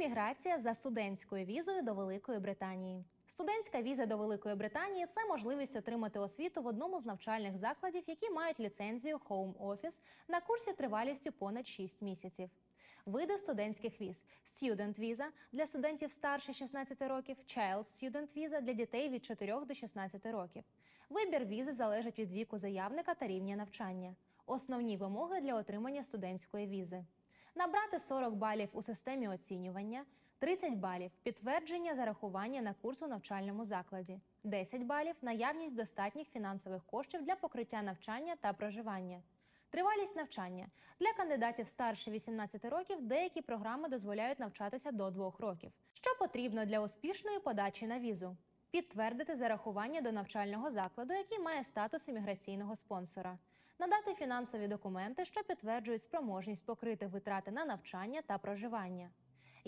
Імміграція за студентською візою до Великої Британії. Студентська віза до Великої Британії це можливість отримати освіту в одному з навчальних закладів, які мають ліцензію Home Office на курсі тривалістю понад 6 місяців. Види студентських віз: Student Visa для студентів старше 16 років, Child Student Visa для дітей від 4 до 16 років. Вибір візи залежить від віку заявника та рівня навчання. Основні вимоги для отримання студентської візи: набрати 40 балів у системі оцінювання, 30 балів підтвердження зарахування на курс у навчальному закладі, 10 балів наявність достатніх фінансових коштів для покриття навчання та проживання. Тривалість навчання для кандидатів старше 18 років деякі програми дозволяють навчатися до 2 років. Що потрібно для успішної подачі на візу? Підтвердити зарахування до навчального закладу, який має статус імміграційного спонсора, надати фінансові документи, що підтверджують спроможність покрити витрати на навчання та проживання,